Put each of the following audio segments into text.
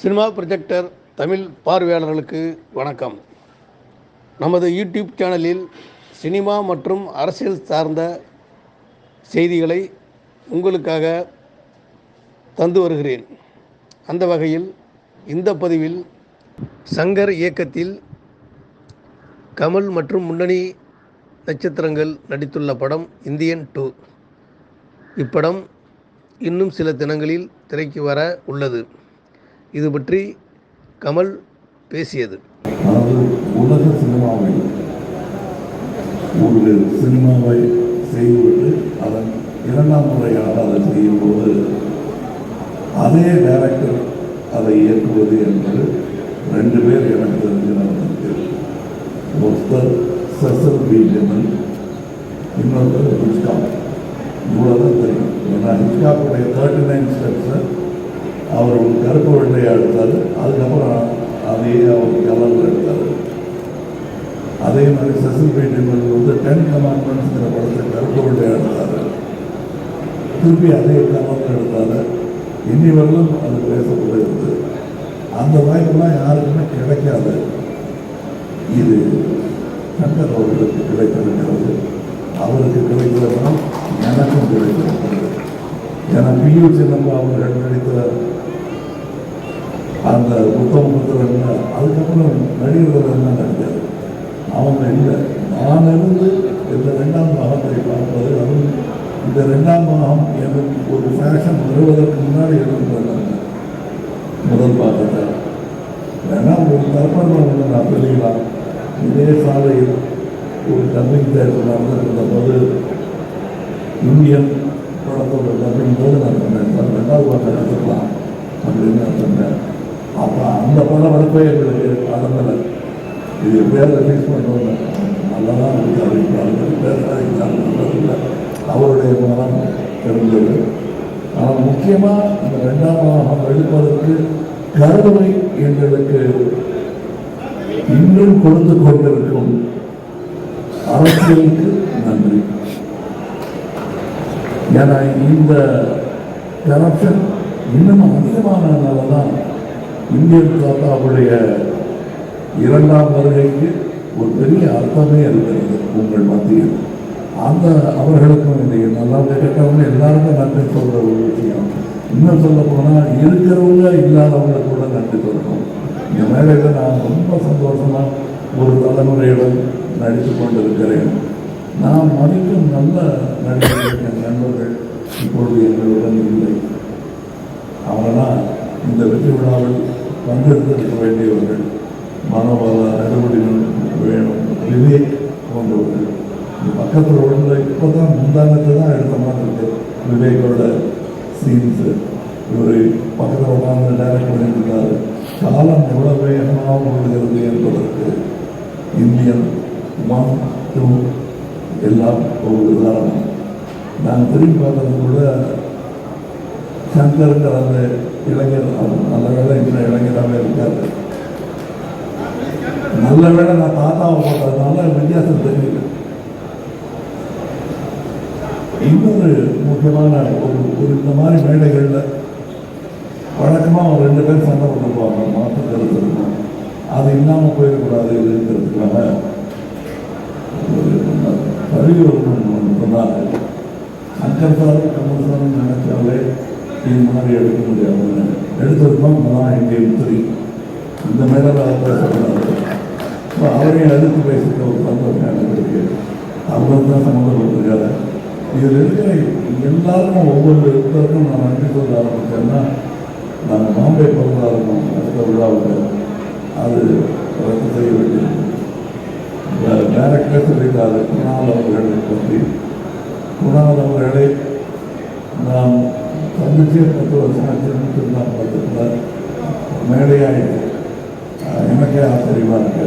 Cinema projector Tamil பார்வையாளர்களுக்கு வணக்கம். நமது யூடியூப் சேனலில் சினிமா மற்றும் அரசியல் சார்ந்த செய்திகளை உங்களுக்காக தந்து வருகிறேன். அந்த வகையில் இந்த பதிவில் சங்கர் இயக்கத்தில் கமல் மற்றும் முன்னணி நட்சத்திரங்கள் நடித்துள்ள படம் இந்தியன் டூ. இப்படம் இன்னும் சில தினங்களில் திரைக்கு வர உள்ளது. இது பற்றி கமல் பேசியது. அதாவது உலக சினிமாவை ஒரு சினிமாவை செய்துவிட்டு அதன் இரண்டாம் முறையாக அதை செய்யும்போது அதே டைரக்டர் அதை இயக்குவது என்பது ரெண்டு பேர் எனக்கு தெரிஞ்சு நடந்திருக்கு. ஒருத்தர் செசல் பி. ஜெமன் இன்னொருத்தர் ஹிச்காக் இவ்வளோதான் தெரியும். ஏன்னா ஹிச்காக்குடைய தேர்ட்டி நைன் ஸ்டெப்ஸை அவர் ஒரு கருப்பு வெள்ளையாக எடுத்தார். அதுக்கப்புறம் அதையே அவர் கலரில் எடுத்தார். அதே மாதிரி சசி பேட்டிமன் வந்து டென் கமாண்ட்மெண்ட்ஸ்ங்கிற படத்தை கருப்பு வெள்ளையாக எடுத்தார். திருப்பி அதே கலரில் எடுத்தார். இனி வரலும் அது பேசப்படுகிறது அந்த வாய்ப்பெல்லாம் யாருக்குமே கிடைக்காது. இது சங்கர் அவர்களுக்கு கிடைத்திருக்கிறது. அவருக்கு கிடைக்கிறதுனால் எனக்கும் கிடைத்திருக்கிறது. ஏன்னா பியூ சின்னம்மா அவர்கள் நடித்த அந்த புத்தகம் புத்தகத்தில் அதுக்கப்புறம் நடிகர்கள் என்ன நடந்தது அவங்க இல்லை. நான் இருந்து இந்த ரெண்டாம் பாகத்தை பார்ப்பது அதுவும் இந்த ரெண்டாம் பாகம் எனக்கு ஒரு ஃபேஷன் வருவதற்கு முன்னாடி இருந்தது முதல் பாகத்தை. வேணால் ஒரு கற்பனை வந்து நான் சொல்லிக்கலாம். இதே சாலையில் ஒரு டப்பிங் தேட்டர் நடந்திருந்த போது இந்தியன் படத்தோட டப்பிங் போது நான் அந்த படம் படவெடுப்பே எங்களுக்கு கடந்தல இது பேரை ரிலீஸ் பண்ணுவோம் நல்லா தான் இருக்காரு பேசுறாங்க அவருடைய மனம் தெரிஞ்சது. ஆனால் முக்கியமாக இந்த ரெண்டாம் மாதம் எடுப்பதற்கு கருவை எங்களுக்கு இன்னும் கொடுத்து கொண்டிருக்கும் அரசியலுக்கு நன்றி. ஏன்னா இந்த கரப்ஷன் இன்னும் அதிகமானதுனால தான் இந்தியன் தாத்தாவுடைய இரண்டாம் வருகைக்கு ஒரு பெரிய அர்த்தமே இருக்கிறது உங்கள் மத்தியில். அந்த அவர்களுக்கும் இன்றைக்கு நல்லா கேட்டவங்க எல்லாருக்கும் நன்றி சொல்கிற ஒரு விஷயம். இன்னும் சொல்ல போனால் இருக்கிறவங்க இல்லாதவங்க கூட நன்றி சொல்லணும். இந்த மேடையில் நான் ரொம்ப சந்தோஷமாக ஒரு தலைமுறையுடன் நடித்து கொண்டிருக்கிறேன். நான் மதிக்கும் நல்ல நடிகர்கள் என் நண்பர்கள் இப்பொழுது எங்களுடன் இல்லை. அவரெல்லாம் இந்த வெற்றி விழாவில் பங்கெடுத்திருக்க வேண்டியவர்கள் மனவள நடவடிக்கைகள் வேணும். இதுவே போன்றவர்கள் இந்த பக்கத்தில் உள்ள இப்போ தான் முந்தானத்தை தான் எடுத்த மாதிரி இருக்கு. விவேக்கோட சீன்ஸு இவர் பக்கத்தில் உட்காந்து டைரக்ட் பண்ணியிருக்காரு காலம் எவ்வளோ வேகமாக ஓடுகிறது என்பதற்கு இந்தியன் ஒன் டூ எல்லாம் ஒரு உதாரணம் நாங்கள் திரும்பி பார்த்தது கூட சங்கருங்கிற அந்த இளைஞர் நல்ல வேலை இன்னும் இளைஞராகவே இருக்காரு. நல்ல வேலை நான் தாத்தாவை போட்டதுனால வித்தியாசம் தெரியல இன்னொரு முக்கியமான ஒரு ஒரு இந்த மாதிரி மேடைகளில் வழக்கமாக அவங்க ரெண்டு பேரும் சண்டை போட்டுருப்பாங்க மாற்று கருத்து இருக்கும் அது இல்லாமல் போயிடக்கூடாது இதுங்கிறதுக்காக ஒரு கருவி ஒன்று சொன்னாங்க சங்கர் சார் நம்ம இது மாதிரி எடுக்க முடியாது எடுத்திருக்கோம் அதான் இந்தியன் த்ரீ இந்த மேலே பேசக்கூடாது ஸோ அவரையும் எடுத்து பேசிக்க ஒரு சந்தோஷம் எனக்கு இருக்கு. அவங்க தான் சம்மந்தப்பட்டிருக்காரு இதில் இருக்கிற எல்லாருக்கும் ஒவ்வொரு இடத்துக்கும் நான் நன்றி சொல்ல ஆரம்பித்தேன்னா நாங்கள் பாம்பே பிறந்தா இருக்கோம் அடுத்த விழாவில் அது ரத்து செய்ய வேண்டியது டைரக்டர் சொல்லியிருக்காரு குணால் அவர்களை பற்றி குணால் அவர்களை சந்திச்சு பத்து வருஷம் ஆச்சுன்னு சொன்னா பார்த்துருந்தார் எனக்கே ஆச்சரியமாக இருக்கு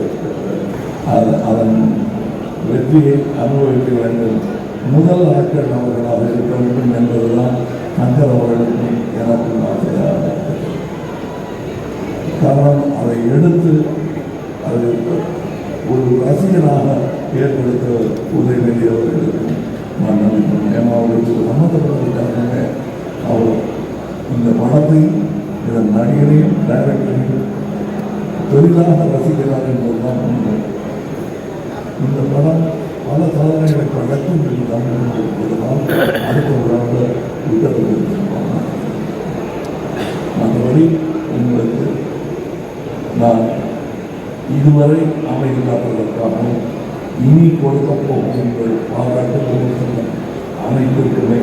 அது அதன் வெற்றியை அனுபவிக்க வேண்டும் முதல் ஆட்கள் அவர்களாக இருக்க வேண்டும் என்பதுதான் சங்கர் அவர்களுக்கும் எனக்கும் ஆசையாக காரணம் அதை எடுத்து அது ஒரு ரசிகனாக ஏற்படுத்த உதயநிதி அவர்களுக்கும் நான் நினைக்கிறேன் ஏன்னா அவருக்கு சம்மந்தப்பட்டது காரணமே அவர் இந்த படத்தை இதன் நடிகரையும் டைரக்டரையும் தொழிலாக ரசிக்கிறார் என்பதுதான் உண்மை. இந்த படம் பல சாதனைகளை பழக்கும் என்பதுதான் என்பதனால் அடுத்த விழாவில் விட்டப்பட்டிருப்பாங்க மற்றபடி உங்களுக்கு நான் இதுவரை அமைதிக்காததற்காகவும் இனி கொடுக்க போகும் உங்கள் பாராட்டு அனைத்திற்குமே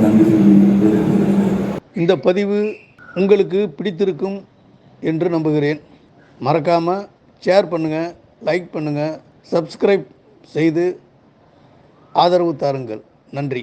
நன்றி சொல்லி விடைபெறுகிறேன் இந்த பதிவு உங்களுக்கு பிடித்திருக்கும் என்று நம்புகிறேன். மறக்காமல் ஷேர் பண்ணுங்கள் லைக் பண்ணுங்கள் சப்ஸ்கிரைப் செய்து ஆதரவு தாருங்கள். நன்றி.